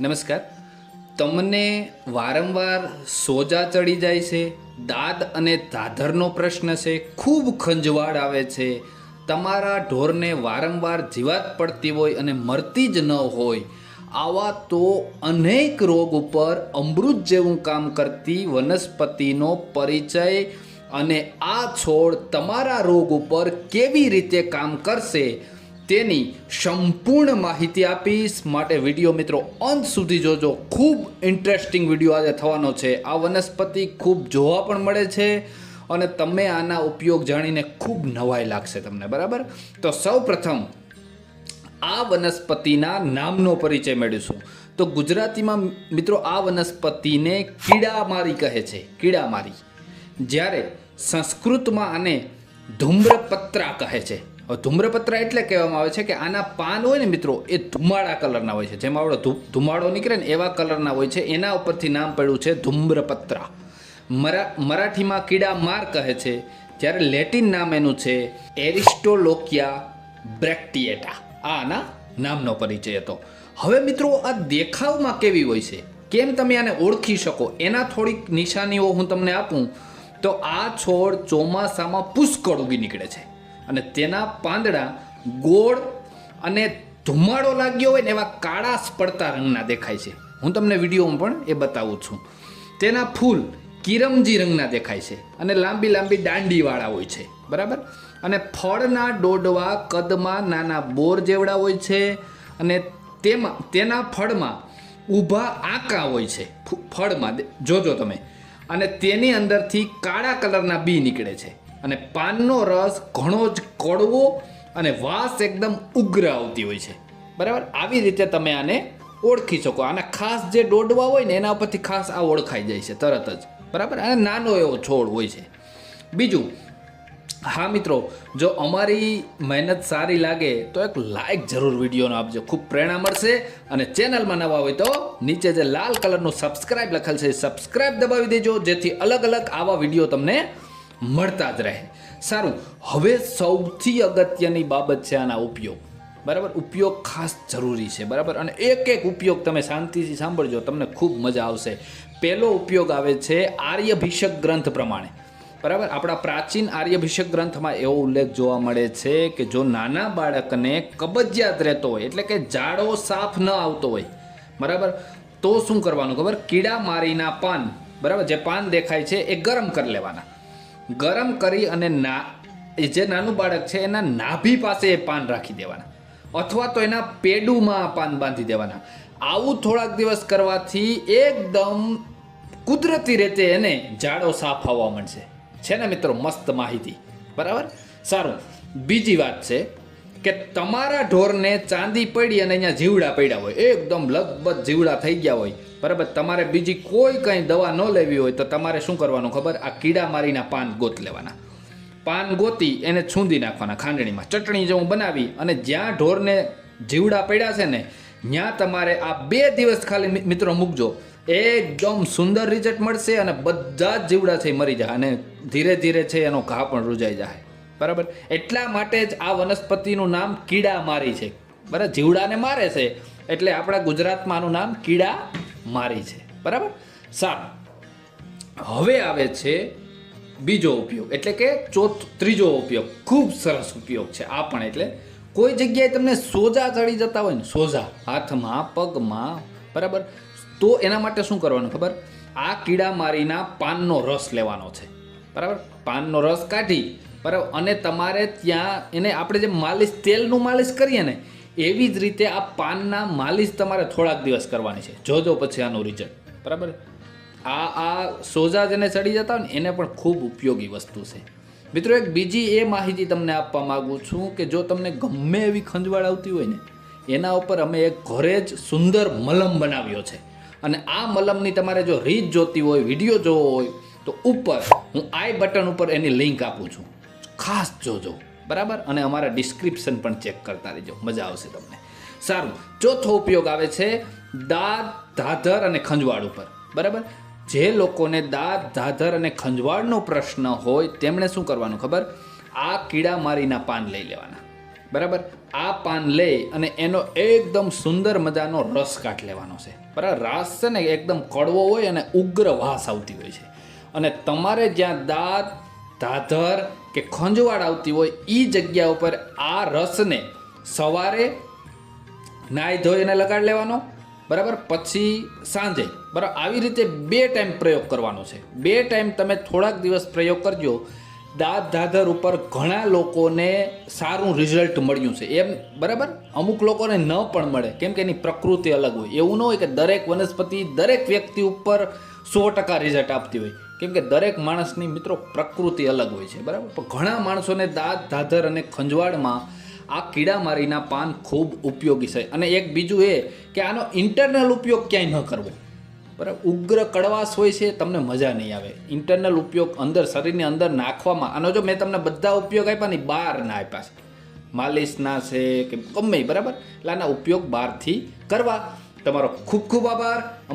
નમસ્કાર. તમને વારંવાર સોજા ચડી જાય છે દાદ અને ધાધરનો પ્રશ્ન છે, ખૂબ ખંજવાળ આવે છે. તમારા ઢોરને વારંવાર જીવાત પડતી હોય અને મરતી જ ન હોય. આવા તો અનેક રોગ ઉપર અમૃત જેવું કામ કરતી વનસ્પતિનો પરિચય અને આ છોડ તમારા રોગ ઉપર કેવી રીતે કામ કરશે? તેની સંપૂર્ણ માહિતી આપીશ. માટે વીડિયો મિત્રો અંત સુધી જોજો. ખૂબ ઇન્ટરેસ્ટિંગ વીડિયો આજે થવાનો છે. આ વનસ્પતિ ખૂબ જોવા પણ મળે છે અને તમે આના ઉપયોગ જાણીને ખૂબ નવાઈ લાગશે તમને, બરાબર? તો સૌ પ્રથમ આ વનસ્પતિના નામનો પરિચય મેળવીશું. તો ગુજરાતીમાં મિત્રો આ વનસ્પતિને કીડામારી કહે છે. કીડામારી. જ્યારે સંસ્કૃતમાં આને ધૂમ્રપત્રા કહે છે. ધૂમ્રપત્રા એટલે કહેવામાં આવે છે કે આના પાન હોય ને મિત્રો, એ ધુમાડા કલરના હોય છે. જેમાં આપણો ધુમાડો નીકળે ને એવા કલરના હોય છે, એના ઉપરથી નામ પડ્યું છે ધૂમ્રપત્રા. મરા, મરાઠીમાં કીડા માર કહે છે, જ્યારે લેટિન નામ એનું છે, એરિસ્ટોલોકિયા બ્રેક્ટિએટા. આ આના નામનો પરિચય હતો. હવે મિત્રો, આ દેખાવમાં કેવી હોય છે? કેમ તમે આને ઓળખી શકો? એના થોડીક નિશાનીઓ હું તમને આપું. તો આ છોડ ચોમાસામાં પુષ્કળ ઉગી નીકળે છે. અને તેના પાંદડા ગોળ અને ધુમાડો લાગ્યો હોય ને એવા કાળા પડતા રંગના દેખાય છે. હું તમને વિડીયોમાં પણ એ બતાવું છું. તેના ફૂલ કિરમજી રંગના દેખાય છે અને લાંબી લાંબી દાંડીવાળા હોય છે. બરાબર? અને ફળના ડોડવા કદમાં નાના બોર જેવડા હોય છે અને તેમાં, તેના ફળમાં ઊભા આંકા હોય છે. ફળમાં જોજો તમે. અને તેની અંદરથી કાળા કલરના બી નીકળે છે. અને પાનનો રસ ઘણો જ કડવો અને વાસ એકદમ ઉગ્ર આવતી હોય છે. બરાબર? આવી રીતે તમે આને ઓળખી શકો. આના ખાસ જે ડોડવા હોય ને, એના ઉપરથી ખાસ આ ઓળખાઈ જાય છે, તરત જ. બરાબર? અને નાનો એવો છોડ હોય છે. બીજું, હા મિત્રો, જો અમારી મહેનત સારી લાગે, તો એક લાઈક જરૂર વિડીયોનો આપજો. ખૂબ પ્રેરણા મળશે. અને ચેનલમાં નવા હોય તો નીચે જે લાલ કલરનું સબસ્ક્રાઇબ લખેલ છે સબસ્ક્રાઇબ દબાવી દેજો, જેથી અલગ અલગ આવા વીડિયો તમને મળતા જ રહે. સારું, હવે સૌથી અગત્યની બાબત છે આના ઉપયોગ. બરાબર? ઉપયોગ ખાસ જરૂરી છે, બરાબર? અને એક એક ઉપયોગ તમે શાંતિથી સાંભળજો, તમને ખૂબ મજા આવશે. પહેલો ઉપયોગ આવે છે આર્યભિષક ગ્રંથ પ્રમાણે. બરાબર? આપણા પ્રાચીન આર્યભિષક ગ્રંથમાં એવો ઉલ્લેખ જોવા મળે છે કે જો નાના બાળકને કબજિયાત રહેતો હોય, એટલે કે જાડો સાફ ન આવતો હોય, બરાબર? તો શું કરવાનું ખબર? કીડા મારીના પાન, બરાબર? જે પાન દેખાય છે એ ગરમ કરી લેવાના. ગરમ કરી અને ના જે નાનું બાળક છે, એના નાભી પાસે એ પાન રાખી દેવાના. અથવા તો એના પેડુમાં પાન બાંધી દેવાના. આવું થોડાક દિવસ કરવાથી એકદમ કુદરતી રીતે એને જાડો સાફ આવવા મળશે છે ને મિત્રો, મસ્ત માહિતી. બરાબર? સારું. બીજી વાત છે કે તમારા ઢોરને ચાંદી પડી અને અહીંયા જીવડા પડ્યા હોય. એકદમ લગભગ જીવડા થઈ ગયા હોય. બરાબર? તમારે બીજી કોઈ કંઈ દવા ન લેવી હોય તો તમારે શું કરવાનું ખબર? આ કીડા મારીના પાન ગોત લેવાના. પાન ગોતી એને છૂંદી નાખવાના ખાંડણીમાં. ચટણી જેવું બનાવી અને જ્યાં ઢોરને જીવડા પડ્યા છે ને, ત્યાં તમારે આ બે દિવસ ખાલી મિત્રો મૂકજો. એકદમ સુંદર રિઝલ્ટ મળશે અને બધા જ જીવડા છે મરી જાય અને ધીરે ધીરે છે એનો ઘા પણ રૂજાઈ જાય. બરાબર? એટલા માટે જ આ વનસ્પતિનું નામ કીડા મારી છે. બરાબર? જીવડાને મારે છે. એટલે આપણા ગુજરાતમાં આનું નામ કીડા મારી છે. બરાબર? સારું. હવે આવે છે બીજો ઉપયોગ. એટલે કે ચોથ, ત્રીજો ઉપયોગ. ખૂબ સરસ ઉપયોગ છે. આ પણ એટલે કોઈ જગ્યાએ તમને સોજા ચડી જતા હોય ને, સોજા, હાથમાં, પગમાં, બરાબર? તો એના માટે શું કરવાનું ખબર? આ કીડા મારીના પાનનો રસ લેવાનો છે. બરાબર? પાનનો રસ કાઢી, બરાબર? અને તમારે ત્યાં એને આપણે જે માલિશ, તેલનું માલિશ કરીએ ને એવી જ રીતે આ પાનના માલિશ તમારે થોડાક દિવસ કરવાની છે. જોજો પછી આનું રિઝલ્ટ બરાબર? આ આ સોજા જેને ચડી જતા હોય ને, એને પણ ખૂબ ઉપયોગી વસ્તુ છે. મિત્રો, એક બીજી એ માહિતી તમને આપવા માગું છું કે જો તમને ગમે એવી ખંજવાળ આવતી હોય ને, એના ઉપર અમે એક ઘરે જ સુંદર મલમ બનાવ્યો છે. અને આ મલમની તમારે જો રીત જોતી હોય, વીડિયો જોવો હોય, તો ઉપર હું આઈ બટન ઉપર એની લિંક આપું છું. ખાસ જોજો. બરાબર? અને અમારા ડિસ્ક્રિપ્શન પણ ચેક કરતા રહેજો. મજા આવશે તમને. સારું. ચોથો ઉપયોગ આવે છે દાંત, ધાધર અને ખંજવાળ ઉપર. બરાબર? જે લોકોને દાંત, ધાધર અને ખંજવાળનો પ્રશ્ન હોય, તેમણે શું કરવાનું ખબર? આ કીડા મારીના પાન લઈ લેવાના. બરાબર? આ પાન લઈ અને એનો એકદમ સુંદર મજાનો રસ કાઢ લેવાનો છે. બરાબર? રસ છે ને, એકદમ કડવો હોય અને ઉગ્ર વાસ આવતી હોય છે. અને તમારે જ્યાં દાંત, ધાધર કે ખંજવાળ આવતી હોય એ જગ્યા ઉપર આ રસને સવારે નાહી ધોઈને લગાડ લેવાનો, બરાબર? પછી સાંજે, બરાબર? આવી રીતે બે ટાઈમ પ્રયોગ કરવાનો છે. બે ટાઈમ તમે થોડાક દિવસ પ્રયોગ કરજો દાંત ધાધર ઉપર ઘણા લોકોને સારું રિઝલ્ટ મળ્યું છે. એમ, બરાબર? અમુક લોકોને ન પણ મળે. કેમ કે એની પ્રકૃતિ અલગ હોય. એવું ન હોય કે દરેક વનસ્પતિ દરેક વ્યક્તિ ઉપર સો ટકા રિઝલ્ટ આપતી હોય. કેમ કે દરેક માણસની મિત્રો પ્રકૃતિ અલગ હોય છે. બરાબર? પણ ઘણા માણસોને દાંત ધાધર અને ખંજવાળમાં આ કીડામારીના પાન ખૂબ ઉપયોગી છે. અને એક બીજું એ કે આનો ઇન્ટરનલ ઉપયોગ ક્યાંય ન કરવો. બરાબર? ઉગ્ર કડવાશ હોય છે, તમને મજા નહીં આવે. ઇન્ટરનલ ઉપયોગ અંદર, શરીરની અંદર નાખવામાં, આનો જો મેં તમને બધા ઉપયોગ આપ્યા ને બહાર ના આપ્યા છે. માલિશના છે, કે ગમે બરાબર? એટલે આના ઉપયોગ બહારથી કરવા. તમારો ખૂબ ખૂબ આભાર.